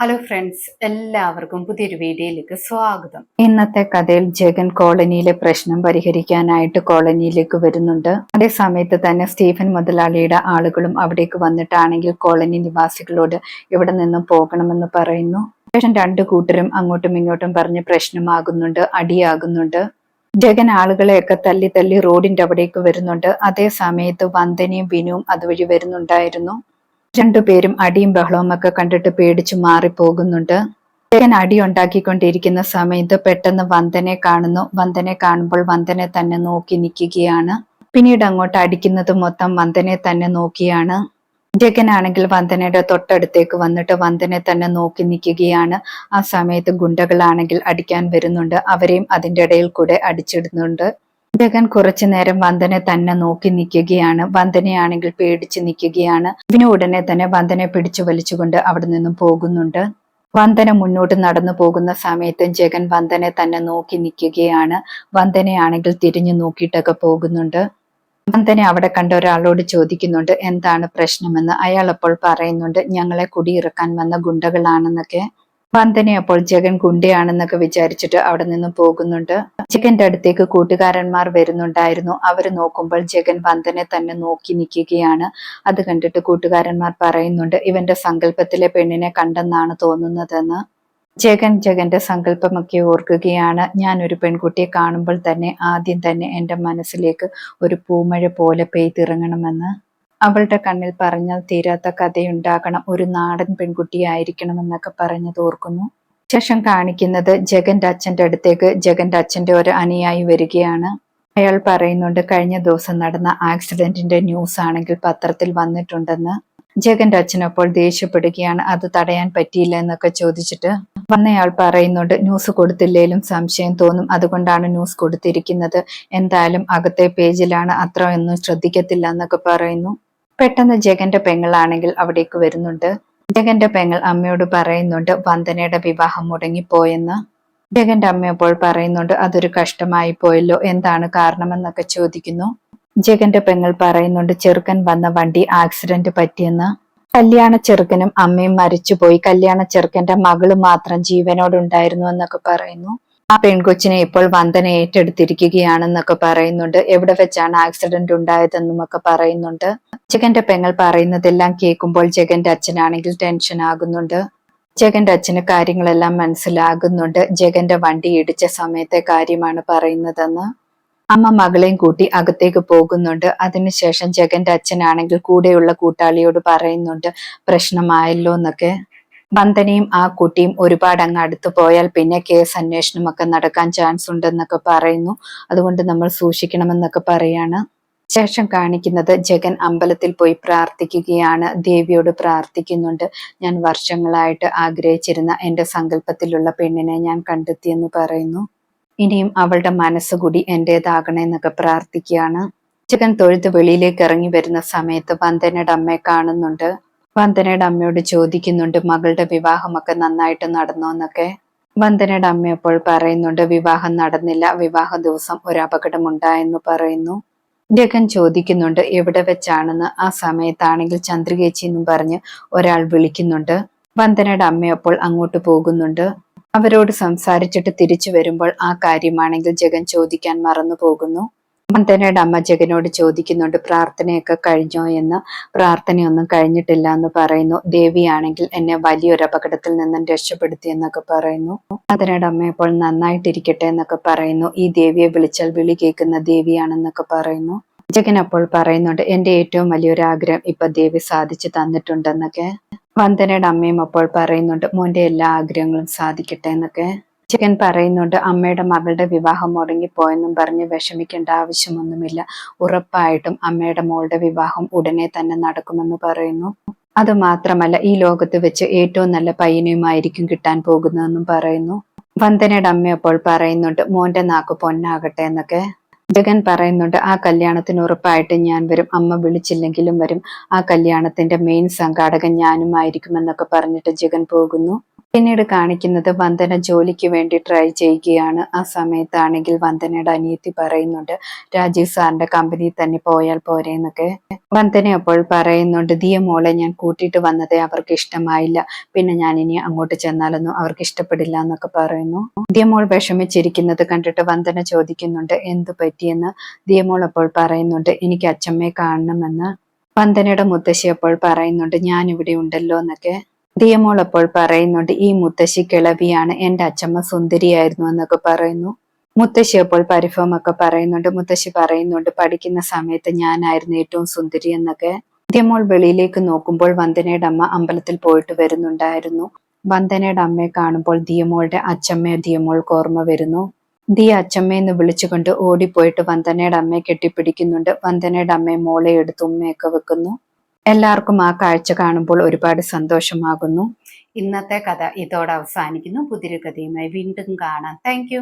Hello friends എല്ലാവർക്കും പുതിയൊരു വീഡിയോയിലേക്ക് സ്വാഗതം. ഇന്നത്തെ കഥയിൽ ജഗൻ കോളനിയിലെ പ്രശ്നം പരിഹരിക്കാനായിട്ട് കോളനിയിലേക്ക് വരുന്നുണ്ട്. അതേ സമയത്ത് തന്നെ സ്റ്റീഫൻ മുതലാളിയുടെ ആളുകളും അവിടേക്ക് വന്നിട്ടാണെങ്കിൽ കോളനി നിവാസികളോട് ഇവിടെ നിന്നും പോകണമെന്ന് പറയുന്നു. ശേഷം രണ്ടു കൂട്ടരും അങ്ങോട്ടും ഇങ്ങോട്ടും പറഞ്ഞ് പ്രശ്നമാകുന്നുണ്ട് അടിയാകുന്നുണ്ട്. ജഗൻ ആളുകളെയൊക്കെ തല്ലി തല്ലി റോഡിന്റെ അവിടേക്ക് വരുന്നുണ്ട്. അതേ സമയത്ത് വന്ദനയും ബിനുവും അതുവഴി വരുന്നുണ്ടായിരുന്നു. രണ്ടുപേരും അടിയും ബഹളവും ഒക്കെ കണ്ടിട്ട് പേടിച്ചു മാറിപ്പോകുന്നുണ്ട്. ജഗൻ അടി ഉണ്ടാക്കിക്കൊണ്ടിരിക്കുന്ന സമയത്ത് പെട്ടെന്ന് വന്ദനെ കാണുന്നു. വന്ദനെ കാണുമ്പോൾ വന്ദനെ തന്നെ നോക്കി നിൽക്കുകയാണ്. പിന്നീട് അങ്ങോട്ട് അടിക്കുന്നത് മൊത്തം വന്ദനെ തന്നെ നോക്കിയാണ്. ജഗനാണെങ്കിൽ വന്ദനയുടെ തൊട്ടടുത്തേക്ക് വന്നിട്ട് വന്ദനെ തന്നെ നോക്കി നിൽക്കുകയാണ്. ആ സമയത്ത് ഗുണ്ടകളാണെങ്കിൽ അടിക്കാൻ വരുന്നുണ്ട്. അവരെയും അതിന്റെ ഇടയിൽ കൂടെ അടിച്ചിടുന്നുണ്ട്. ജഗൻ കുറച്ചു നേരം വന്ദനെ തന്നെ നോക്കി നിൽക്കുകയാണ്. വന്ദനയാണെങ്കിൽ പേടിച്ച് നിൽക്കുകയാണ്. പിന്നെ ഉടനെ തന്നെ വന്ദനെ പിടിച്ചു വലിച്ചുകൊണ്ട് അവിടെ നിന്നും പോകുന്നുണ്ട്. വന്ദന മുന്നോട്ട് നടന്നു പോകുന്ന സമയത്ത് ജഗൻ വന്ദനെ തന്നെ നോക്കി നിൽക്കുകയാണ്. വന്ദനയാണെങ്കിൽ തിരിഞ്ഞു നോക്കിയിട്ടൊക്കെ പോകുന്നുണ്ട്. വന്ദന അവിടെ കണ്ട ഒരാളോട് ചോദിക്കുന്നുണ്ട് എന്താണ് പ്രശ്നമെന്ന്? അയാൾ അപ്പോൾ പറയുന്നുണ്ട് ഞങ്ങളെ കുടിയിറക്കാൻ വന്ന ഗുണ്ടകളാണെന്നൊക്കെ. വന്ദന അപ്പോൾ ജഗൻ ഗുണ്ടയാണെന്നൊക്കെ വിചാരിച്ചിട്ട് അവിടെ നിന്നും പോകുന്നുണ്ട്. ജഗന്റെ അടുത്തേക്ക് കൂട്ടുകാരന്മാർ വരുന്നുണ്ടായിരുന്നു. അവർ നോക്കുമ്പോൾ ജഗൻ വന്ദനെ തന്നെ നോക്കി നിൽക്കുകയാണ്. അത് കണ്ടിട്ട് കൂട്ടുകാരന്മാർ പറയുന്നുണ്ട് ഇവന്റെ സങ്കല്പത്തിലെ പെണ്ണിനെ കണ്ടെന്നാണ് തോന്നുന്നതെന്ന്. ജഗൻ ജഗന്റെ സങ്കല്പമൊക്കെ ഓർക്കുകയാണ്. ഞാൻ ഒരു പെൺകുട്ടിയെ കാണുമ്പോൾ തന്നെ ആദ്യം തന്നെ എന്റെ മനസ്സിലേക്ക് ഒരു പൂമഴ പോലെ പെയ്തിറങ്ങണമെന്ന്. അവളുടെ കണ്ണിൽ പറഞ്ഞാൽ തീരാത്ത കഥയുണ്ടാകണം. ഒരു നാടൻ പെൺകുട്ടിയായിരിക്കണം എന്നൊക്കെ പറഞ്ഞത് ഓർക്കുന്നു. ശേഷം കാണിക്കുന്നത് ജഗന്റെ അച്ഛന്റെ അടുത്തേക്ക്. ജഗന്റെ അച്ഛന്റെ ഒരു അനുയായി വരികയാണ്. അയാൾ പറയുന്നുണ്ട് കഴിഞ്ഞ ദിവസം നടന്ന ആക്സിഡന്റിന്റെ ന്യൂസ് ആണെങ്കിൽ പത്രത്തിൽ വന്നിട്ടുണ്ടെന്ന്. ജഗന്റെ അച്ഛനപ്പോൾ ദേഷ്യപ്പെടുകയാണ്. അത് തടയാൻ പറ്റിയില്ല എന്നൊക്കെ ചോദിച്ചിട്ട് വന്നയാൾ പറയുന്നുണ്ട് ന്യൂസ് കൊടുത്തില്ലേലും സംശയം തോന്നും. അതുകൊണ്ടാണ് ന്യൂസ് കൊടുത്തിരിക്കുന്നത്. എന്തായാലും അകത്തെ പേജിലാണ്. അത്ര ഒന്നും ശ്രദ്ധിക്കത്തില്ല എന്നൊക്കെ പറയുന്നു. പെട്ടെന്ന് ജഗന്റെ പെങ്ങളാണെങ്കിൽ അവിടേക്ക് വരുന്നുണ്ട്. ജഗന്റെ പെങ്ങൾ അമ്മയോട് പറയുന്നുണ്ട് വന്ദനയുടെ വിവാഹം മുടങ്ങിപ്പോയെന്ന്. ജഗന്റെ അമ്മ അപ്പോൾ പറയുന്നുണ്ട് അതൊരു കഷ്ടമായി പോയല്ലോ എന്താണ് കാരണമെന്നൊക്കെ ചോദിക്കുന്നു. ജഗന്റെ പെങ്ങൾ പറയുന്നുണ്ട് ചെറുക്കൻ വന്ന വണ്ടി ആക്സിഡന്റ് പറ്റിയെന്ന്. കല്യാണ ചെറുക്കനും അമ്മയും മരിച്ചുപോയി. കല്യാണ ചെറുക്കന്റെ മകൾ മാത്രം ജീവനോടുണ്ടായിരുന്നു എന്നൊക്കെ പറയുന്നു. ആ പെൺകൊച്ചിനെ ഇപ്പോൾ വന്ദന ഏറ്റെടുത്തിരിക്കുകയാണെന്നൊക്കെ പറയുന്നുണ്ട്. എവിടെ വെച്ചാണ് ആക്സിഡന്റ് ഉണ്ടായതെന്നും ഒക്കെ പറയുന്നുണ്ട്. ജഗന്റെ പെങ്ങൾ പറയുന്നതെല്ലാം കേൾക്കുമ്പോൾ ജഗന്റെ അച്ഛനാണെങ്കിൽ ടെൻഷൻ ആകുന്നുണ്ട്. ജഗന്റെ അച്ഛന് കാര്യങ്ങളെല്ലാം മനസ്സിലാകുന്നുണ്ട്. ജഗന്റെ വണ്ടി ഇടിച്ച സമയത്തെ കാര്യമാണ് പറയുന്നതെന്ന്. അമ്മ മകളെയും കൂട്ടി അകത്തേക്ക് പോകുന്നുണ്ട്. അതിനുശേഷം ജഗന്റെ അച്ഛനാണെങ്കിൽ കൂടെയുള്ള കൂട്ടാളിയോട് പറയുന്നുണ്ട് പ്രശ്നമായല്ലോ എന്നൊക്കെ വന്ദനയും ആ കുട്ടിയും ഒരുപാട് അങ്ങ് അടുത്ത് പോയാൽ പിന്നെ കേസ് അന്വേഷണം ഒക്കെ നടക്കാൻ ചാൻസ് ഉണ്ടെന്നൊക്കെ പറയുന്നു. അതുകൊണ്ട് നമ്മൾ സൂക്ഷിക്കണമെന്നൊക്കെ പറയാണ്. ശേഷം കാണിക്കുന്നത് ജഗൻ അമ്പലത്തിൽ പോയി പ്രാർത്ഥിക്കുകയാണ്. ദേവിയോട് പ്രാർത്ഥിക്കുന്നുണ്ട്. ഞാൻ വർഷങ്ങളായിട്ട് ആഗ്രഹിച്ചിരുന്ന എന്റെ സങ്കല്പത്തിലുള്ള പെണ്ണിനെ ഞാൻ കണ്ടെത്തിയെന്ന് പറയുന്നു. ഇനിയും അവളുടെ മനസ്സുകൂടി എന്നൊക്കെ പ്രാർത്ഥിക്കുകയാണ്. ജഗൻ തൊഴുത്ത് വെളിയിലേക്ക് ഇറങ്ങി വരുന്ന സമയത്ത് വന്ദനയുടെ അമ്മയെ കാണുന്നുണ്ട്. വന്ദനയുടെ അമ്മയോട് ചോദിക്കുന്നുണ്ട് മകളുടെ വിവാഹമൊക്കെ നന്നായിട്ട് നടന്നോ എന്നൊക്കെ വന്ദനയുടെ അമ്മ അപ്പോൾ പറയുന്നുണ്ട് വിവാഹം നടന്നില്ല വിവാഹ ദിവസം ഒരു അപകടം ഉണ്ടായെന്ന് പറയുന്നു. ജഗൻ ചോദിക്കുന്നുണ്ട് എവിടെ വെച്ചാണെന്ന്? ആ സമയത്താണെങ്കിൽ ചന്ദ്രികേച്ചി എന്നും പറഞ്ഞ് ഒരാൾ വിളിക്കുന്നുണ്ട്. വന്ദനയുടെ അമ്മ അപ്പോൾ അങ്ങോട്ട് പോകുന്നുണ്ട്. അവരോട് സംസാരിച്ചിട്ട് തിരിച്ചു വരുമ്പോൾ ആ കാര്യമാണെങ്കിൽ ജഗൻ ചോദിക്കാൻ മറന്നു പോകുന്നു വന്ദനയുടെ അമ്മ ജഗനോട് ചോദിക്കുന്നുണ്ട് പ്രാർത്ഥനയൊക്കെ കഴിഞ്ഞോ എന്ന്? പ്രാർത്ഥനയൊന്നും കഴിഞ്ഞിട്ടില്ല എന്ന് പറയുന്നു. ദേവിയാണെങ്കിൽ എന്നെ വലിയൊരു അപകടത്തിൽ നിന്നും രക്ഷപ്പെടുത്തി എന്നൊക്കെ പറയുന്നു. വന്ദനയുടെ അമ്മ ഇപ്പോൾ നന്നായിട്ടിരിക്കട്ടെ എന്നൊക്കെ പറയുന്നു. ഈ ദേവിയെ വിളിച്ചാൽ വിളി കേൾക്കുന്ന ദേവിയാണെന്നൊക്കെ പറയുന്നു. ജഗൻ അപ്പോൾ പറയുന്നുണ്ട് എന്റെ ഏറ്റവും വലിയൊരു ആഗ്രഹം ഇപ്പൊ ദേവി സാധിച്ചു തന്നിട്ടുണ്ടെന്നൊക്കെ. വന്ദനയുടെ അമ്മയും അപ്പോൾ പറയുന്നുണ്ട് മോന്റെ എല്ലാ ആഗ്രഹങ്ങളും സാധിക്കട്ടെ എന്നൊക്കെ. ചിക്കൻ പറയുന്നുണ്ട്. അമ്മയുടെ മകളുടെ വിവാഹം മുടങ്ങിപ്പോയെന്നും പറഞ്ഞ് വിഷമിക്കേണ്ട ആവശ്യമൊന്നുമില്ല. ഉറപ്പായിട്ടും അമ്മയുടെ മോളുടെ വിവാഹം ഉടനെ തന്നെ നടക്കുമെന്ന് പറയുന്നു. അതുമാത്രമല്ല ഈ ലോകത്ത് വെച്ച് ഏറ്റവും നല്ല പയ്യനെയുമായിരിക്കും കിട്ടാൻ പോകുന്നതെന്നും പറയുന്നു. വന്ദനയുടെ അമ്മ അപ്പോൾ പറയുന്നുണ്ട് മോന്റെ നാക്ക് പൊന്നാകട്ടെ എന്നൊക്കെ. ജഗൻ പറയുന്നുണ്ട് ആ കല്യാണത്തിന് ഉറപ്പായിട്ട് ഞാൻ വരും. അമ്മ വിളിച്ചില്ലെങ്കിലും വരും. ആ കല്യാണത്തിന്റെ മെയിൻ സംഘാടകൻ ഞാനുമായിരിക്കും എന്നൊക്കെ പറഞ്ഞിട്ട് ജഗൻ പോകുന്നു. പിന്നീട് കാണിക്കുന്നത് വന്ദന ജോലിക്ക് വേണ്ടി ട്രൈ ചെയ്യുകയാണ്. ആ സമയത്താണെങ്കിൽ വന്ദനയുടെ അനിയത്തി പറയുന്നുണ്ട് രാജീവ് സാറിന്റെ കമ്പനിയിൽ തന്നെ പോയാൽ പോരെ എന്നൊക്കെ. വന്ദന അപ്പോൾ പറയുന്നുണ്ട് ദിയ മോളെ ഞാൻ കൂട്ടിയിട്ട് വന്നത് അവർക്ക് ഇഷ്ടമായില്ല. പിന്നെ ഞാൻ ഇനി അങ്ങോട്ട് ചെന്നാലൊന്നും അവർക്ക് ഇഷ്ടപ്പെടില്ല എന്നൊക്കെ പറയുന്നു. ദിയമോൾ വിഷമിച്ചിരിക്കുന്നത് കണ്ടിട്ട് വന്ദന ചോദിക്കുന്നുണ്ട് എന്തു പറ്റിയെന്ന്? ദിയമോൾ അപ്പോൾ പറയുന്നുണ്ട് എനിക്ക് അച്ഛമ്മയെ കാണണമെന്ന്. വന്ദനയുടെ മുത്തശ്ശി അപ്പോൾ പറയുന്നുണ്ട് ഞാൻ ഇവിടെ ഉണ്ടല്ലോ എന്നൊക്കെ. ദിയമോൾ അപ്പോൾ പറയുന്നുണ്ട് ഈ മുത്തശ്ശി കിളവിയാണ് എന്റെ അച്ഛമ്മ സുന്ദരിയായിരുന്നു എന്നൊക്കെ പറയുന്നു. മുത്തശ്ശി അപ്പോൾ പരിഭവമൊക്കെ പറയുന്നുണ്ട്. മുത്തശ്ശി പറയുന്നുണ്ട് പഠിക്കുന്ന സമയത്ത് ഞാനായിരുന്നു ഏറ്റവും സുന്ദരി എന്നൊക്കെ. ദിയമോൾ വെളിയിലേക്ക് നോക്കുമ്പോൾ വന്ദനയുടെ അമ്മ അമ്പലത്തിൽ പോയിട്ട് വരുന്നുണ്ടായിരുന്നു. വന്ദനയുടെ അമ്മയെ കാണുമ്പോൾ ദിയമോളുടെ അച്ഛമ്മയെ ദിയമോൾക്ക് ഓർമ്മ വരുന്നു. ദിയ അച്ഛമ്മയെന്ന് വിളിച്ചുകൊണ്ട് ഓടിപ്പോയിട്ട് വന്ദനയുടെ അമ്മയെ കെട്ടിപ്പിടിക്കുന്നുണ്ട്. വന്ദനയുടെ അമ്മയെ മോളെ എടുത്ത് ഉമ്മയൊക്കെ വെക്കുന്നു. എല്ലാവർക്കും ആ കാഴ്ച കാണുമ്പോൾ ഒരുപാട് സന്തോഷമാകുന്നു. ഇന്നത്തെ കഥ ഇതോടെ അവസാനിക്കുന്നു. പുതിയൊരു കഥയുമായി വീണ്ടും കാണാം. താങ്ക്